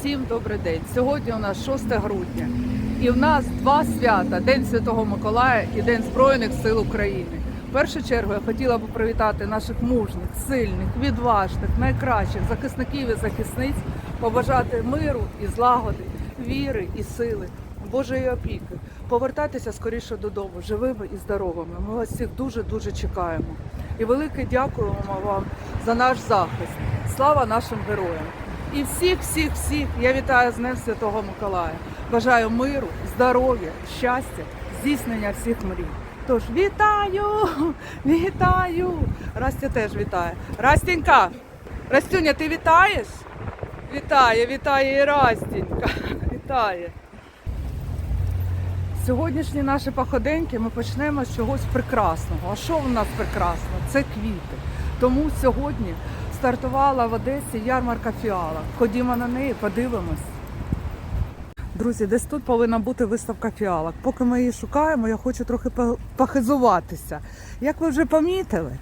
Всім добрий день. Сьогодні у нас 6 грудня, і в нас два свята: День Святого Миколая і День Збройних сил України. В першу чергу я хотіла б привітати наших мужніх, сильних, відважних, найкращих захисників і захисниць, побажати миру і злагоди, віри і сили, Божої опіки, повертатися скоріше додому, живими і здоровими. Ми вас всіх дуже дуже чекаємо. І велике дякуємо вам за наш захист. Слава нашим героям! І всіх, всіх, всіх я вітаю з Днем Святого Миколая. Бажаю миру, здоров'я, щастя, здійснення всіх мрій. Тож вітаю! Вітаю! Растя теж вітає. Растінька! Растюня, ти вітаєш? Вітає, вітає і Растінька. Вітає. Сьогоднішні наші походеньки ми почнемо з чогось прекрасного. А що в нас прекрасно? Це квіти. Тому сьогодні стартувала в Одесі ярмарка фіала. Ходімо на неї, подивимось. Друзі, десь тут повинна бути виставка фіалок. Поки ми її шукаємо, я хочу трохи по- похизуватися. Як ви вже помітили,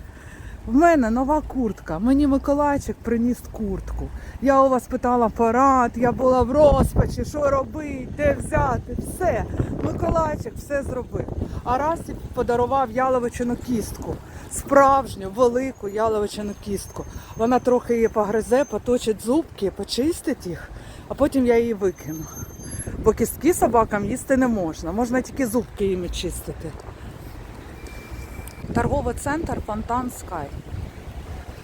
в мене нова куртка. Мені Миколайчик приніс куртку. Я у вас питала порад, я була в розпачі, що робити, де взяти, все. Миколайчик все зробив. А Расті подарував яловичину кістку. Справжню, велику яловичину кістку. Вона трохи її погризе, поточить зубки, почистить їх, а потім я її викину. Бо кістки собакам їсти не можна, можна тільки зубки їм чистити. Торговий центр Фонтан Скай.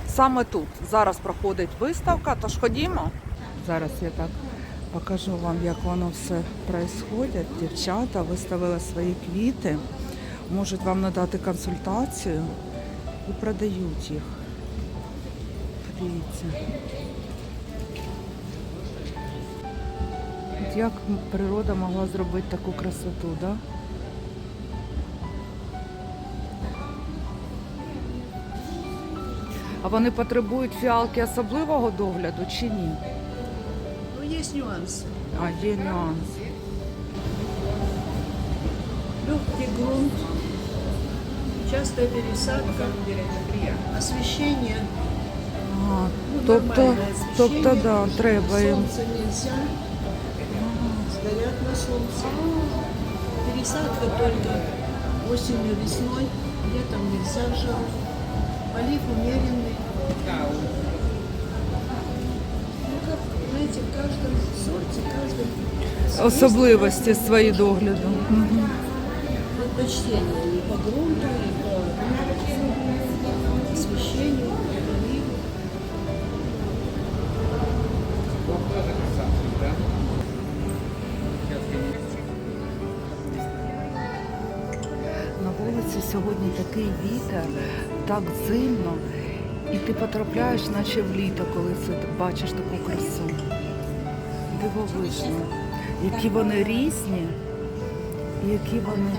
Саме тут зараз проходить виставка, тож ходімо. Зараз я так покажу вам, як воно все відбувається. Дівчата виставили свої квіти, можуть вам надати консультацію і продають їх. Подивіться. От Як природа могла зробити таку красоту, да? А вони потребують фіалки особливого догляду чи ні? Ну, есть нюансы. А, є нюанс. Легкий грунт, частая пересадка, освещение. А, Ну, тобто, нормальное тобто, освещение. да, треба їм. Солнце нельзя. Сгорят на солнце. Пересадка только осенью, весной. Летом нельзя жару. Полив умеренный. Ну, как, знаете, в каждом сорте, в каждом Особливості свої догляду. Мгм. предпочтение и по Сьогодні такий вітер, так зимно, і ти потрапляєш, наче в літо, коли це бачиш таку красу. Дивовижно. Які вони різні, які вони.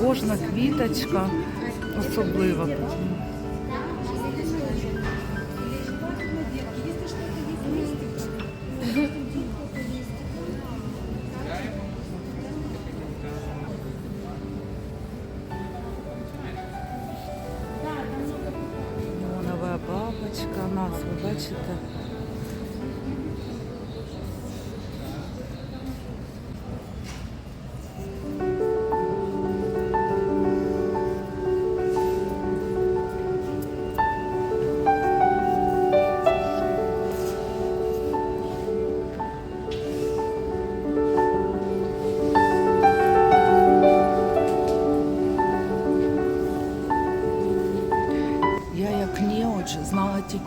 Кожна квіточка особлива.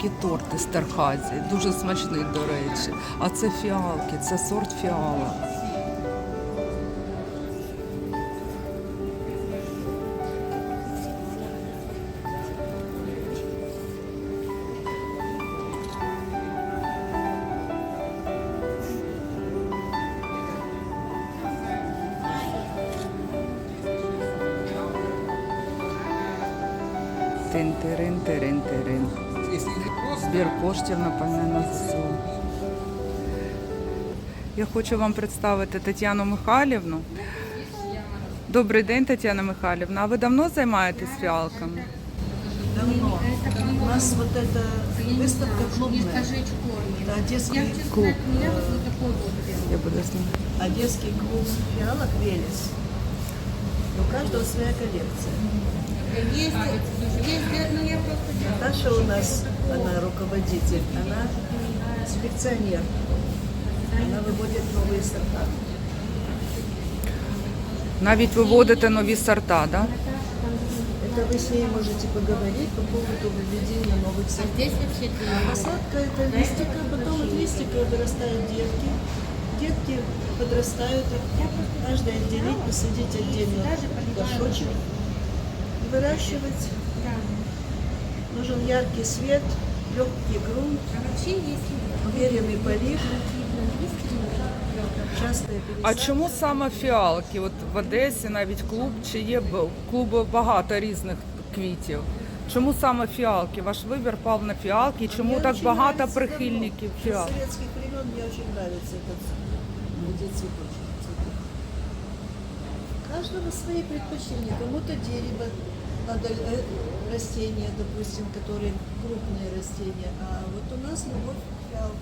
Знала торти з Терхазі, дуже смачний, до речі. А це фіалки, це сорт фіала. Збір коштів напевне на ЗСУ. Я хочу вам представити Тетяну Михайлівну. Добрий день, Тетяна Михайлівна. А ви давно займаєтесь фіалками? Давно. У нас вот это я не Выставка знаю, клубная. вместо жечь корни. Это Я, Одесский честно клуб. сказать, у меня вот, вот такой вот прям. Я буду знімати. Одесский клуб фиалок Велес. У каждого своя коллекция. Есть, есть, ну я просто делаю. Наташа у нас, она руководитель, она селекционер. Она выводит новые сорта. Навіть виводите нові сорта, да? Это вы с ней можете поговорить по поводу выведения новых А сортов. здесь вообще А для посадка это листика, потом от листика вырастают детки. Детки подрастают, их каждый отделить, посадить отдельно горшочек, выращивать. Да. Нужен яркий свет, легкий грунт, А вообще есть уверенный полив, частая А пересадка. чому саме фіалки? От в Одесі навіть клуб чи є б- клуби багато різних квітів. Чому саме фіалки? Ваш вибір пав на фіалки. І чому Мне так очень багато нравится прихильників давно. С фіалок? советских времен мне очень нравится этот, эти цветочки. цветы. У каждого свои предпочтения. Кому-то дерево надо э, растения, допустим, которые крупные растения. А вот у нас любовь к фиалкам.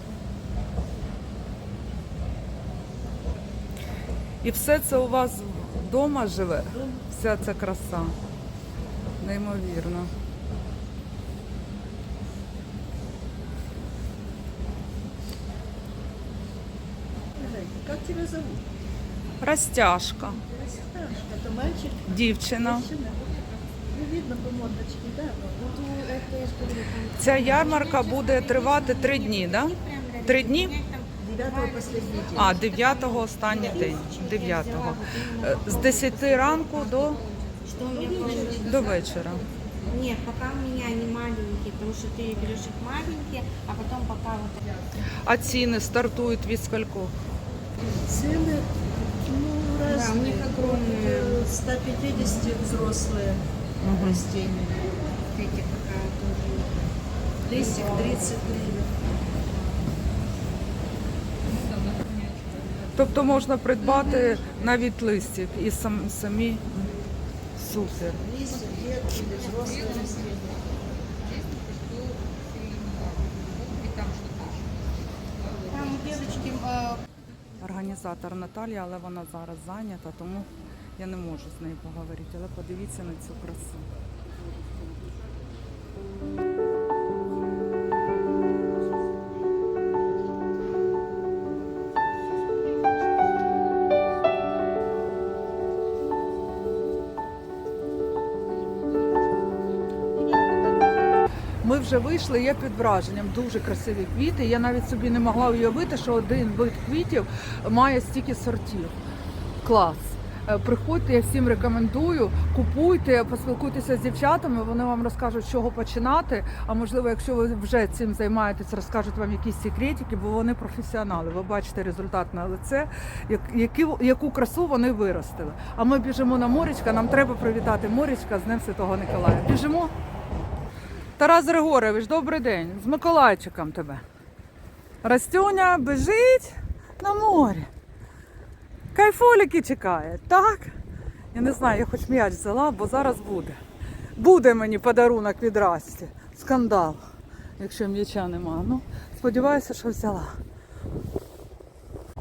І все це у вас вдома живе? Дома. Вся ця краса. Неймовірно. Зайка, Как тебя зовут? Розтяжка, Расташка. Это мальчик? дівчина. Мужчина? Ця ярмарка буде тривати три дні, да? прям рядом. Три дні? Девятого последний день. А, 9-го останній день. 9-го. Е, З 10 ранку до, Что у меня получится? до вечора. Нет, пока у меня они маленькие, потому что ты берешь их маленькие, а потом пока вот А ціни стартують від скількох? Цены, ну, разные. у них огромные. От, э, 150 взрослые растения. эти такая тоже. Листик 30 гривен. Тобто можна придбати навіть листів і сам, самі супер. Листья, детки или взрослые растения. Там у девочки э, Організатор Наталія, але вона зараз зайнята, тому я не можу з нею поговорити. Але подивіться на цю красу. Ми вже вийшли, я під враженням. Дуже красиві квіти. Я навіть собі не могла уявити, що один вид квітів має стільки сортів. Клас. Е, Приходьте, я всім рекомендую, купуйте, поспілкуйтеся з дівчатами, вони вам розкажуть, з чого починати. А можливо, якщо ви вже цим займаєтесь, розкажуть вам якісь секретики, бо вони професіонали. Ви бачите результат на лице, як- які, яку красу вони виростили. А ми біжимо на Морічка, нам треба привітати Морічка з Днем Святого Николая. Біжимо. Тарас Григорович, добрий день. З Миколайчиком тебе. Растюня біжить на море. Кайфоліки чекає, так? Я не знаю, я хоч м'яч взяла, бо зараз буде. Буде мені подарунок від Расті. Скандал, якщо м'яча нема. Ну, сподіваюся, що взяла.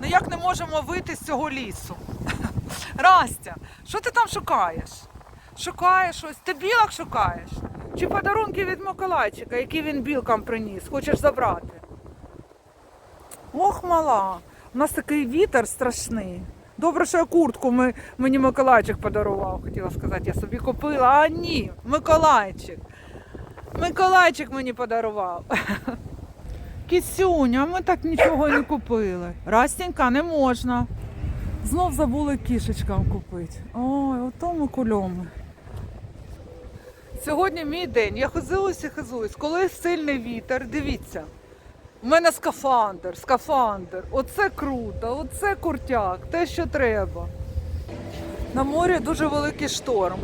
Ну як не можемо вийти з цього лісу? Растя, що ти там шукаєш? Шукаєш щось? Ти білок шукаєш? Чи подарунки від Миколайчика, які він білкам приніс, хочеш забрати? Ох, мала, у нас такий вітер страшний. Добре, що я куртку ми, мені Миколайчик подарував, хотіла сказати, я собі купила. А ні, Миколайчик. Миколайчик мені подарував. Кісюня, ми так нічого не купили. Растенька, не можна. Знов забули кішечкам купити. Ой, ото ми кульоми. Сьогодні мій день. Я хизуюсь і хизуюсь. Коли сильний вітер, дивіться. У мене скафандр, скафандр. Оце круто, оце куртяк, те, що треба. На морі дуже великий шторм.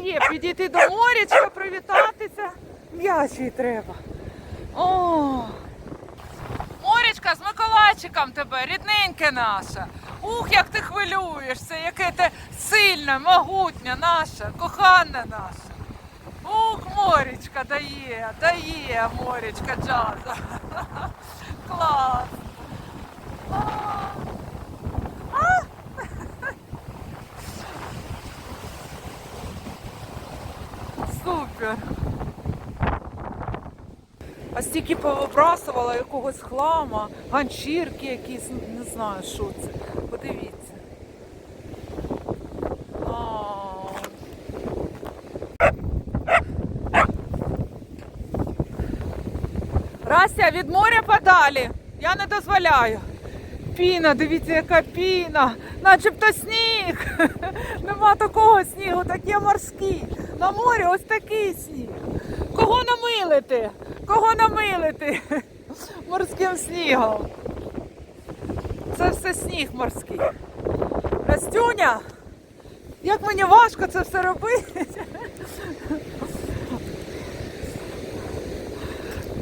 Дає підійти до морячка, привітатися. М'ячий треба. О! Морячка з Миколайчиком тебе, рідненьке наша. Ух, як ти хвилюєшся, яке ти сильне, могутнє наша, кохана наша. Ух, морячка дає, дає морячка джаза. Клас. А. А. Супер. А стільки повибрасувала якогось хлама, ганчірки якісь, не знаю, що це. Подивіться. Рася, від моря подалі. Я не дозволяю. Піна, дивіться, яка піна, начебто сніг. Нема такого снігу, таке морський. На морі ось такий сніг. Кого намилити? Кого намилити? Морським снігом. Це все сніг морський. Растюня, як мені важко це все робити.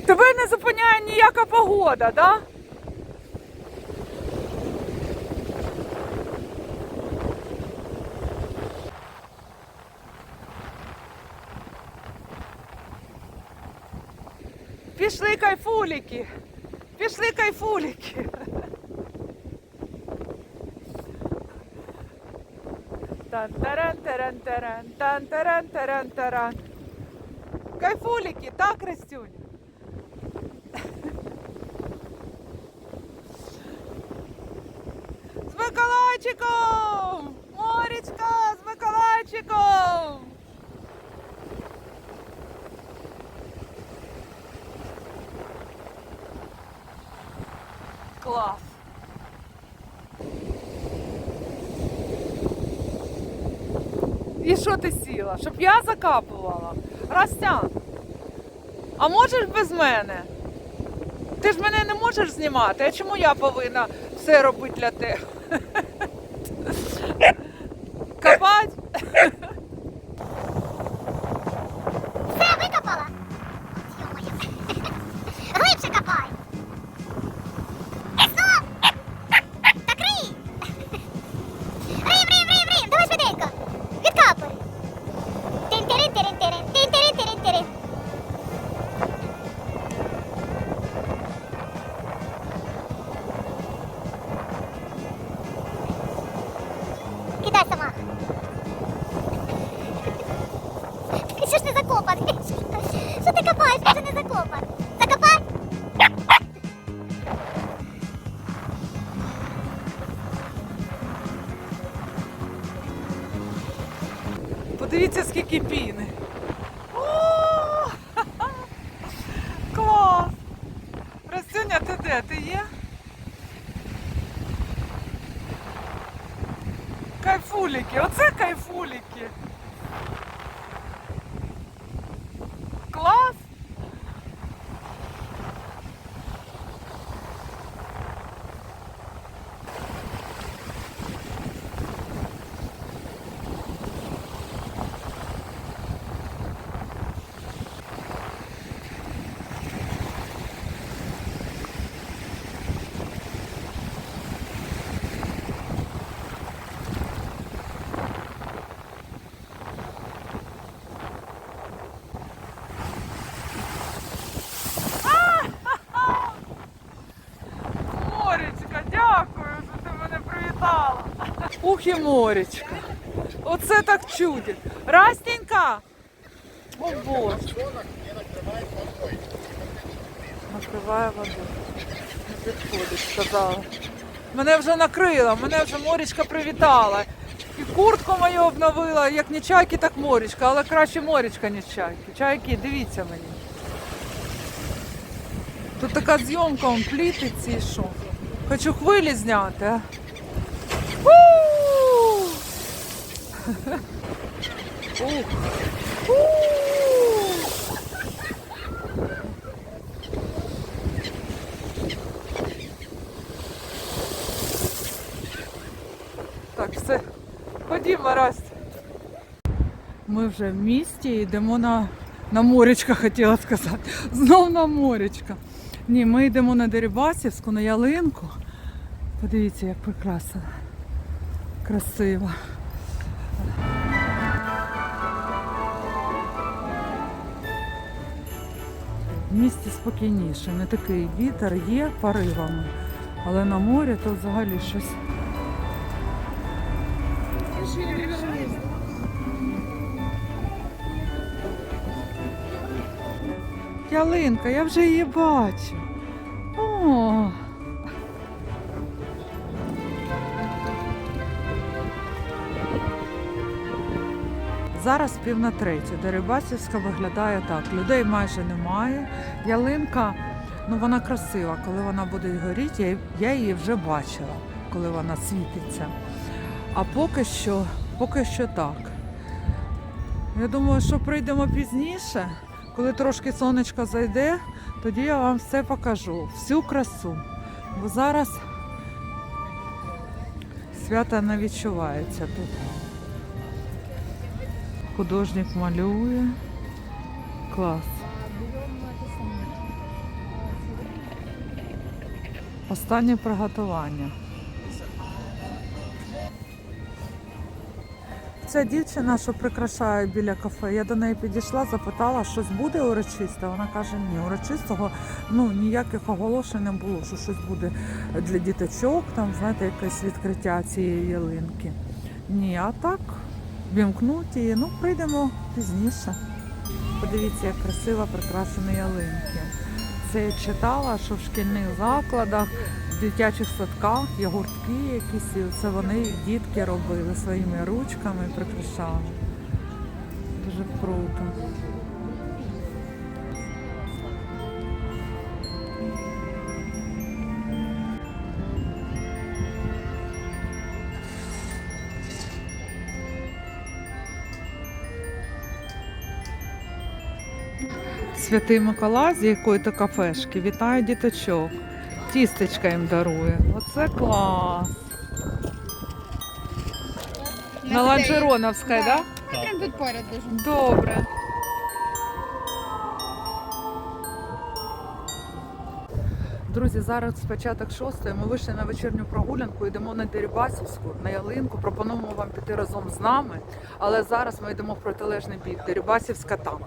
Тебе не зупиняє ніяка погода, да? Пішли кайфуліки. Пішли кайфуліки. Тан-таран-таран-таран, тан-таран-таран-таран. Кайфуліки, так, Растюнь? З Миколайчиком! Морічка, з Миколайчиком! Клас. І що ти сіла? Щоб я закапувала? Растян, а можеш без мене? Ти ж мене не можеш знімати, а чому я повинна все робити для тебе? Подивіться, скільки піни. О! Клас! Растюня, ти де? Ти є? Кайфуліки, оце кайфуліки. Клас! Моречка, дякую, що ти мене привітала. Ух моречка. Оце так чудить. Растенька! О Боже. Накриває водою. Не підходить, сказала. Мене вже накрила, мене вже морічка привітала. І куртку мою обновила, як не чайки, так морічка, але краще морічка, ніж чайки. Чайки, дивіться мені. Тут така зйомка, он плітиться і що. Хочу хвилі зняти, а. Так, все, ходімо раз. Ми вже в місті йдемо на на моречко, хотіла сказати. Знов на моречко. Ні, ми йдемо на Дерибасівську, на ялинку. Подивіться, як прекрасно. Красиво. Місті спокійніше, не такий вітер є поривами, але на морі то взагалі щось. Ялинка, я вже її бачу. О. Зараз пів на третю. Дерибасівська виглядає так. Людей майже немає. Ялинка, ну вона красива. Коли вона буде горіти, я, її вже бачила, коли вона світиться. А поки що, поки що так. Я думаю, що прийдемо пізніше, коли трошки сонечко зайде, тоді я вам все покажу, всю красу. Бо зараз свята не відчувається тут. Художник малює. Клас. Останнє приготування. Ця дівчина, що прикрашає біля кафе, я до неї підійшла, запитала, щось буде урочисте. Вона каже, ні, урочистого ну, ніяких оголошень не було, що щось буде для діточок, там, знаєте, якесь відкриття цієї ялинки. Ні, а так, вімкнуть її, ну, прийдемо пізніше. Подивіться, як красиво прикрасені ялинки. Це я читала, що в шкільних закладах, в дитячих садках є гуртки якісь, це вони дітки робили своїми ручками, прикрашали. Дуже круто. Святий Миколай з якої-то кафешки вітає діточок. Тістечка їм дарує. Оце клас. На Ланжероновській, так? Да? Прям тут поряд дуже. Добре. Друзі, зараз початок шостої. Ми вийшли на вечірню прогулянку, йдемо на Дерибасівську, на ялинку. Пропонуємо вам піти разом з нами. Але зараз ми йдемо в протилежний бік. Дерибасівська там.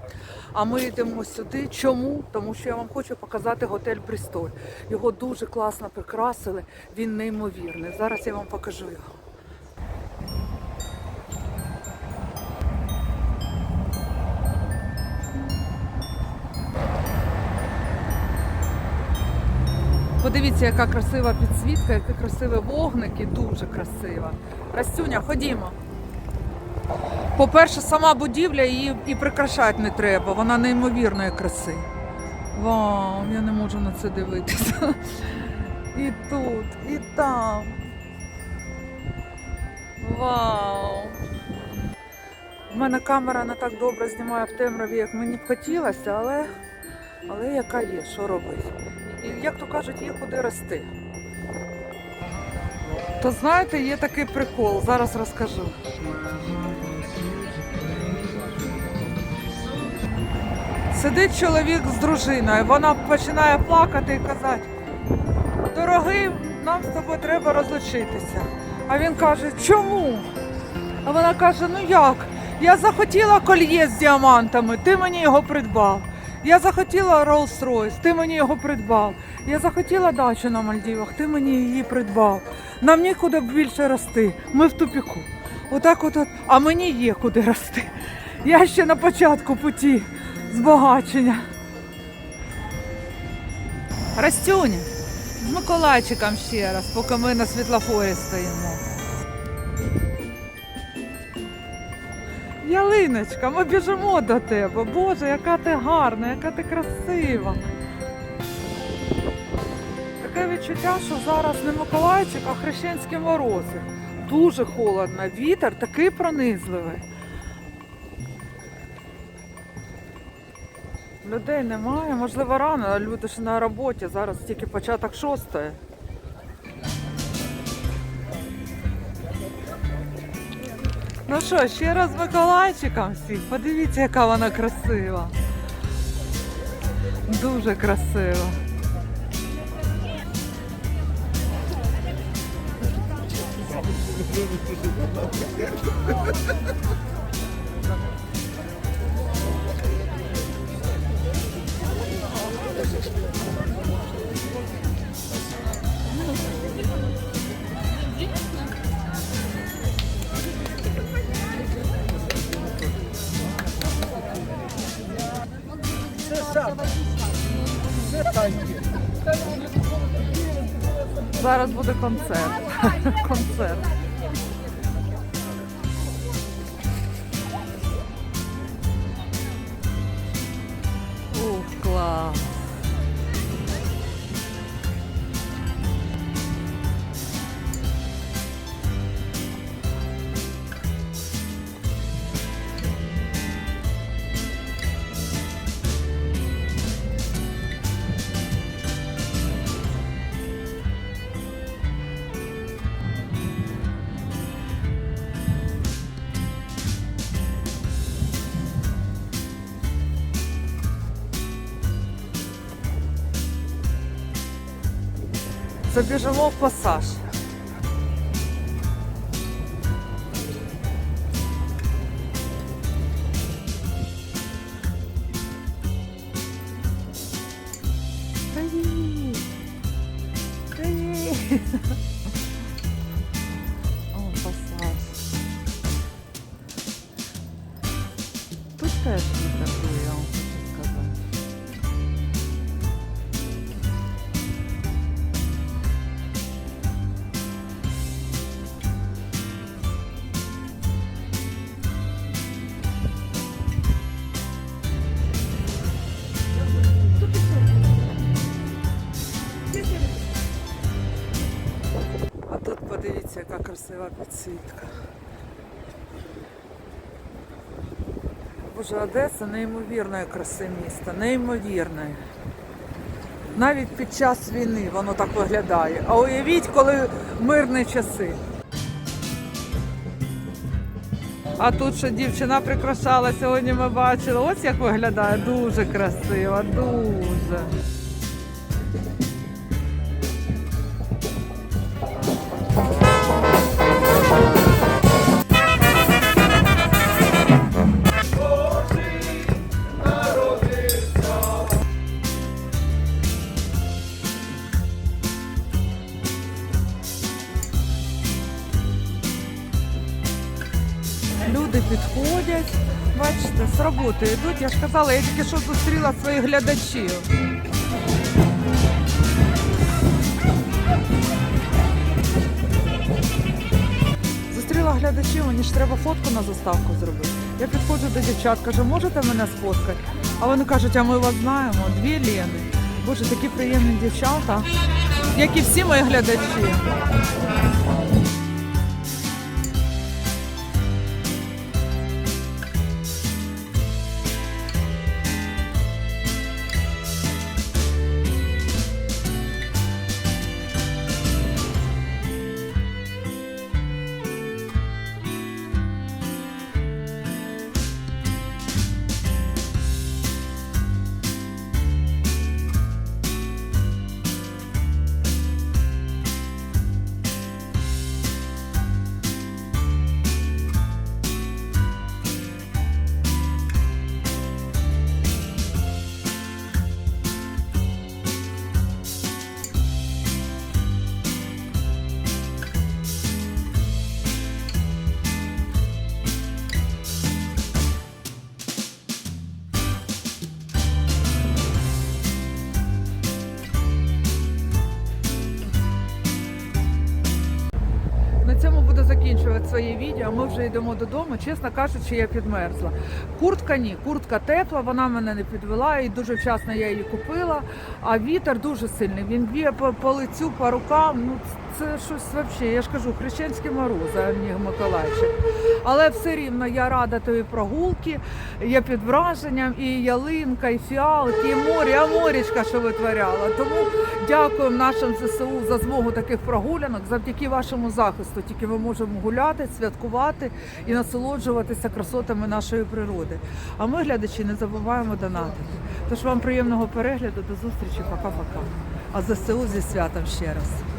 А ми йдемо сюди. Чому? Тому що я вам хочу показати готель Брістоль. Його дуже класно прикрасили. Він неймовірний. Зараз я вам покажу його. Подивіться, яка красива підсвітка, які красиві вогники, дуже красива. Растюня, ходімо. По-перше, сама будівля її і прикрашати не треба. Вона неймовірної краси. Вау, я не можу на це дивитися. І тут, і там. Вау. У мене камера не так добре знімає в темряві, як мені б хотілося, але, але яка є, що робити. І як то кажуть, є куди рости. То знаєте, є такий прикол, зараз розкажу. Сидить чоловік з дружиною, вона починає плакати і казати, дорогий, нам з тобою треба розлучитися. А він каже, чому? А вона каже, ну як? Я захотіла кольє з діамантами, ти мені його придбав. Я захотіла Rolls-Royce, ти мені його придбав. Я захотіла дачу на Мальдівах, ти мені її придбав. Нам нікуди більше рости. Ми в тупіку. Отак от, от, а мені є куди рости. Я ще на початку путі збагачення. Растюня, з Миколайчиком ще раз, поки ми на світлофорі стоїмо. Ялиночка, ми біжимо до тебе. Боже, яка ти гарна, яка ти красива. Таке відчуття, що зараз не Миколайчик, а хрещенські морози. Дуже холодно, вітер такий пронизливий. Людей немає, можливо, рано, а люди ж на роботі, зараз тільки початок шостої. Ну що, ще раз Миколайчикам всіх. Подивіться, яка вона красива. Дуже красива. Зараз буде концерт. концерт. Забіжимо в пасаж. Красива підсвітка. Боже, Одеса неймовірної краси міста, неймовірної. Навіть під час війни воно так виглядає. А уявіть, коли мирні часи. А тут що дівчина прикрашала, сьогодні ми бачили. Ось як виглядає. Дуже красиво, дуже. Роботи йдуть. Я ж казала, я тільки що зустріла своїх глядачів. Зустріла глядачів, мені ж треба фотку на заставку зробити. Я підходжу до дівчат, кажу, можете мене сфоткати? А вони кажуть, а ми вас знаємо, дві Лени. Боже, такі приємні дівчата, як і всі мої глядачі. Закінчувати своє відео. Ми вже йдемо додому. Чесно кажучи, я підмерзла. Куртка ні, куртка тепла, вона мене не підвела і дуже вчасно я її купила. А вітер дуже сильний. Він б'є по, лицю, по рукам. Ну це щось взагалі. Я ж кажу, хрещенські морози, а не Миколайчик. Але все рівно я рада тої прогулки. Я під враженням і ялинка, і фіалки, і море, а морічка, що витворяла. Тому дякуємо нашим ЗСУ за змогу таких прогулянок. Завдяки вашому захисту тільки ми можемо гуляти, святкувати і насолоджуватися красотами нашої природи. А ми, глядачі, не забуваємо донатити. Тож вам приємного перегляду, до зустрічі, пока-пока. А ЗСУ зі святом ще раз.